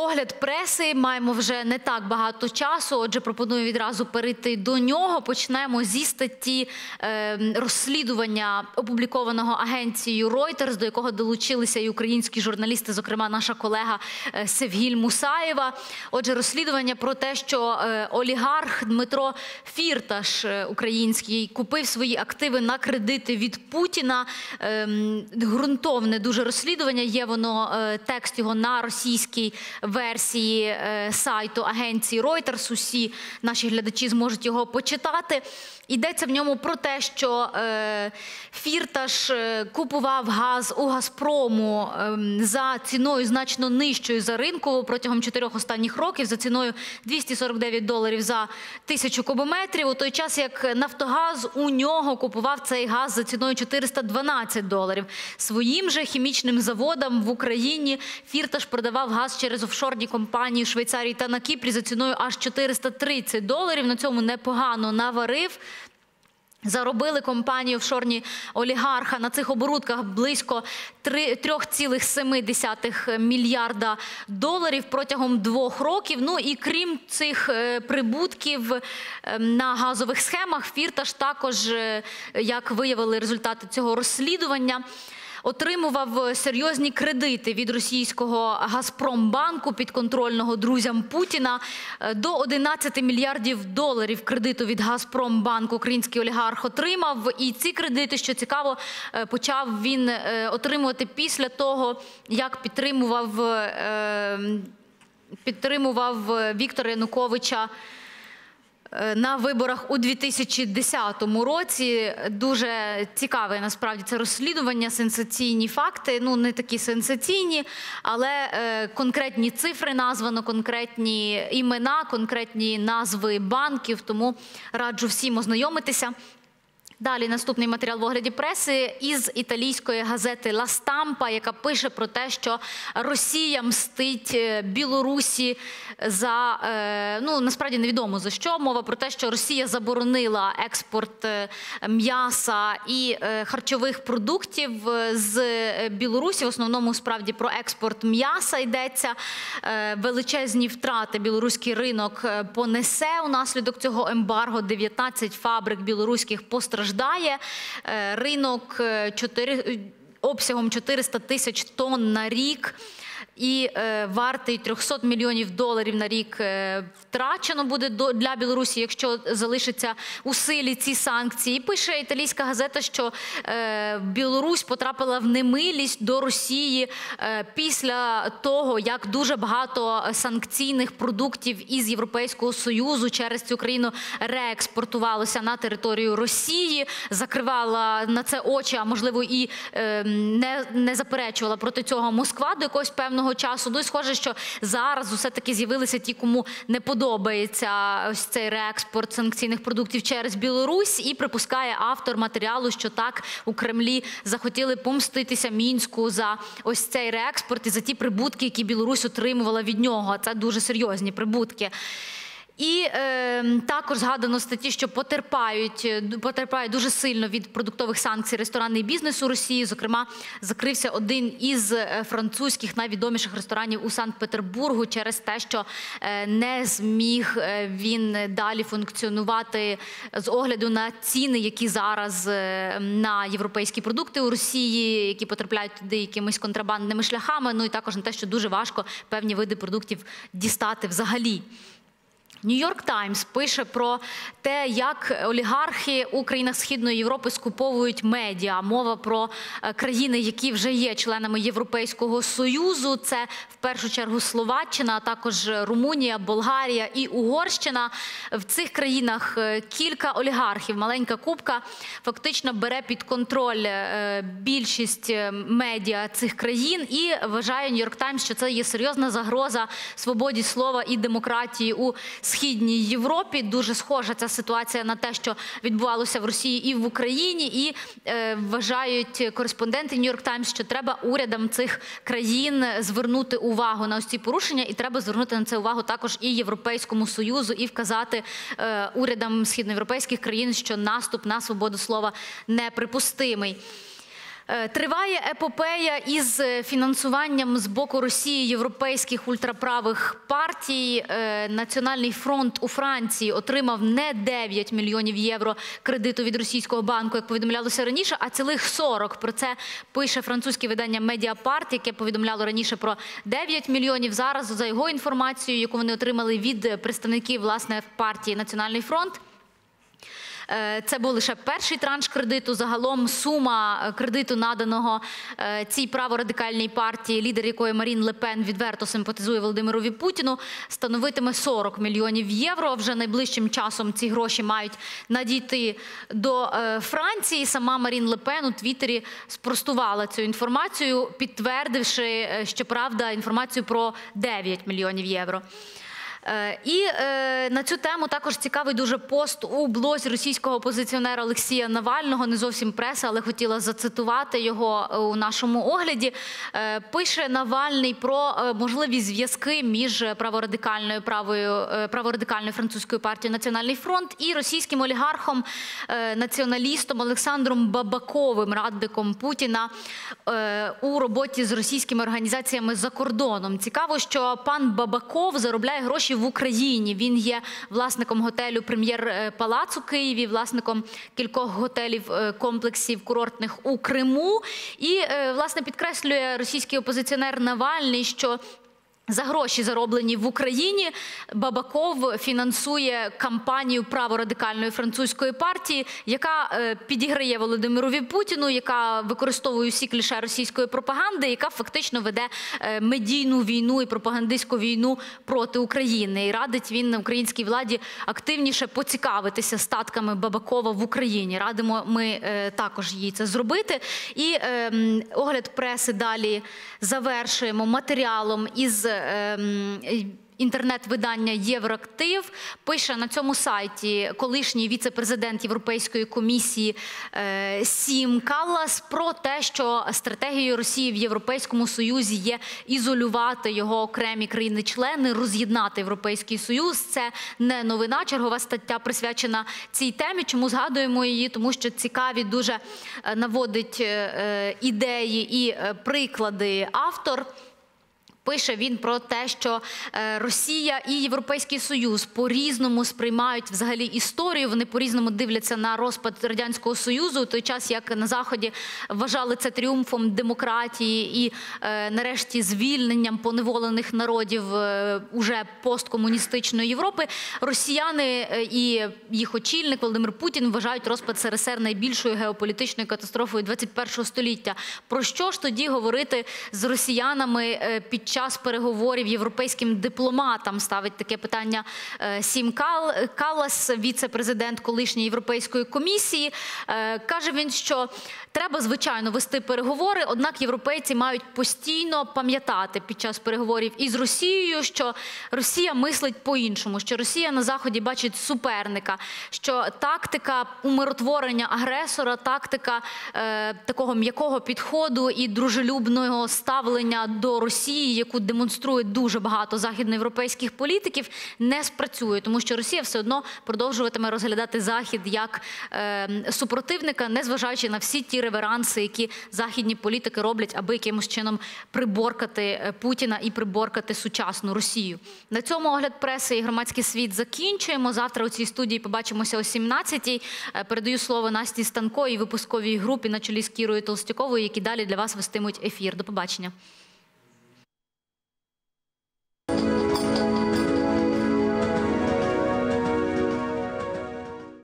Огляд преси маємо вже не так багато часу. Отже, пропоную відразу перейти до нього. Почнемо зі статті е, розслідування, опублікованого агенцією Reuters, до якого долучилися і українські журналісти, зокрема наша колега е, Севгіль Мусаєва. Отже, розслідування про те, що е, олігарх Дмитро Фірташ український купив свої активи на кредити від Путіна. Е, ґрунтовне дуже розслідування. Є воно текст його на російській версії е, сайту агенції Reuters. Усі наші глядачі зможуть його почитати. Йдеться в ньому про те, що е, Фірташ е, купував газ у Газпрому е, за ціною значно нижчою за ринкову протягом чотирьох останніх років, за ціною 249 доларів за тисячу кубометрів. У той час як Нафтогаз у нього купував цей газ за ціною 412 доларів. Своїм же хімічним заводам в Україні Фірташ продавав газ через офшорні компанії в Швейцарії та на Кіпрі за ціною аж 430 доларів. На цьому непогано наварив. Заробили компанії офшорні олігарха на цих оборудках близько 3,7 мільярда доларів протягом двох років. Ну і крім цих е, прибутків е, на газових схемах, Фірташ також, е, як виявили результати цього розслідування, отримував серйозні кредити від російського Газпромбанку підконтрольного друзям Путіна до 11 мільярдів доларів кредиту від Газпромбанку український олігарх отримав. І ці кредити, що цікаво, почав він отримувати після того, як підтримував, підтримував Віктора Януковича. На виборах у 2010 році дуже цікаве насправді це розслідування, сенсаційні факти. Ну не такі сенсаційні, але е, конкретні цифри названо, конкретні імена, конкретні назви банків. Тому раджу всім ознайомитися. Далі наступний матеріал в огляді преси із італійської газети Ла Стампа, яка пише про те, що Росія мстить е, Білорусі за е, ну насправді невідомо за що. Мова про те, що Росія заборонила експорт е, м'яса і харчових продуктів з Білорусі. В основному справді про експорт м'яса йдеться. Величезні втрати білоруський ринок понесе унаслідок цього ембарго. 19 фабрик білоруських постраждали страждає. Ринок 4, обсягом 400 тисяч тонн на рік і е, вартий 300 мільйонів доларів на рік е, втрачено буде до для Білорусі, якщо залишиться у силі ці санкції. Пише італійська газета, що е, Білорусь потрапила в немилість до Росії після того, як дуже багато санкційних продуктів із Європейського союзу через цю країну реекспортувалося на територію Росії, закривала на це очі, а можливо і не, не заперечувала проти цього Москва до якогось певного певного часу. Ну і схоже, що зараз усе таки з'явилися ті, кому не подобається ось цей реекспорт санкційних продуктів через Білорусь, і припускає автор матеріалу, що так у Кремлі захотіли помститися мінську за ось цей реекспорт і за ті прибутки, які Білорусь отримувала від нього. Це дуже серйозні прибутки. І е, також згадано статті, що потерпають е, потерпають дуже сильно від продуктових санкцій ресторанний бізнес у Росії. Зокрема, закрився один із е, французьких найвідоміших ресторанів у Санкт-Петербургу через те, що е, не зміг він далі функціонувати з огляду на ціни, які зараз на європейські продукти у Росії, які потрапляють туди якимись контрабандними шляхами. Ну і також на те, що дуже важко певні види продуктів дістати взагалі. Нью-Йорк Таймс пише про те, як олігархи у країнах Східної Європи скуповують медіа. Мова про е, країни, які вже є членами Європейського союзу. Це в першу чергу Словаччина, а також Румунія, Болгарія і Угорщина. В цих країнах е, кілька олігархів, маленька кубка, фактично бере під контроль е, більшість медіа цих країн і вважає Нью-Йорк Таймс, що це є серйозна загроза свободі слова і демократії у східній Європі. Дуже схожа ця ситуація на те, що відбувалося в Росії і в Україні, і е, вважають кореспонденти Нью-Йорк Таймс, що треба урядам цих країн звернути увагу на ось ці порушення, і треба звернути на це увагу також і Європейському союзу, і вказати е, урядам східноєвропейських країн, що наступ на свободу слова неприпустимий. Е, Триває епопея із е, фінансуванням з боку Росії європейських ультраправих партій. Е, Національний фронт у Франції отримав не 9 мільйонів євро кредиту від російського банку, як повідомлялося раніше, а цілих 40. Про це пише французьке видання Медіапарт, яке повідомляло раніше про 9 мільйонів. Зараз за його інформацією, яку вони отримали від представників власне партії Національний фронт. Е, Це був лише перший транш кредиту. Загалом сума е, кредиту наданого е, цій праворадикальній партії, лідер якої Марін Лепен відверто симпатизує Володимирові Путіну, становитиме 40 мільйонів євро. Вже найближчим часом ці гроші мають надійти до Франції. Сама Марін Лепен у Твіттері спростувала цю інформацію, підтвердивши, е, щоправда, інформацію про 9 мільйонів євро. Е, І е, на цю тему також цікавий дуже пост у блозі російського опозиціонера Олексія Навального. Не зовсім преса, але хотіла зацитувати його е, у нашому огляді. Пише Навальний про можливі зв'язки між праворадикальною правою праворадикальною французькою партією Національний фронт і російським олігархом націоналістом Олександром Бабаковим, радником Путіна у роботі з російськими організаціями за кордоном. Цікаво, що пан Бабаков заробляє гроші в Україні. Він є власником готелю Прем'єр Палацу Палац у Києві, власником кількох готелів е, комплексів курортних у Криму. І е, власне підкреслює російський опозиціонер Навальний, що за гроші, зароблені в Україні, Бабаков фінансує кампанію праворадикальної французької партії, яка е, підіграє Володимирові Путіну, яка використовує усі кліше російської пропаганди, яка фактично веде е, медійну війну і пропагандистську війну проти України. І радить він українській владі активніше поцікавитися статками Бабакова в Україні. Радимо ми е, також їй це зробити. І е, огляд преси далі завершуємо матеріалом із. Е, м, Інтернет-видання Євроактив пише на цьому сайті колишній віце-президент Європейської комісії е, Сім Каллас про те, що стратегією Росії в Європейському Союзі є ізолювати його окремі країни-члени, роз'єднати Європейський Союз. Це не новина. Чергова стаття присвячена цій темі. Чому згадуємо її? Тому що цікаві дуже е, наводить е, ідеї і приклади автор. Пише він про те, що е, Росія і Європейський Союз по-різному сприймають взагалі історію. Вони по-різному дивляться на розпад радянського союзу, той час як на заході вважали це тріумфом демократії і, е, нарешті, звільненням поневолених народів е, уже посткомуністичної Європи. Росіяни і їх очільник Володимир Путін вважають розпад СРСР найбільшою геополітичною катастрофою 21 століття. Про що ж тоді говорити з росіянами під час переговорів європейським дипломатам? Ставить таке питання е, Сім Кал- Каллас, віце-президент колишньої європейської комісії. Е, Каже він, що треба звичайно вести переговори, однак європейці мають постійно пам'ятати під час переговорів із Росією, що Росія мислить по-іншому, що Росія на заході бачить суперника, що тактика умиротворення агресора, тактика е, такого м'якого підходу і дружелюбного ставлення до Росії, яку демонструє дуже багато західноєвропейських політиків, не спрацює, тому що Росія все одно продовжуватиме розглядати Захід як е, супротивника, незважаючи на всі ті реверанси, які західні політики роблять, аби якимось чином приборкати е, Путіна і приборкати сучасну Росію. На цьому огляд преси і громадський світ закінчуємо. Завтра у цій студії побачимося о 17-й. Е, Передаю слово Насті Станко і випусковій групі на чолі з Кірою Толстяковою, які далі для вас вестимуть ефір. До побачення.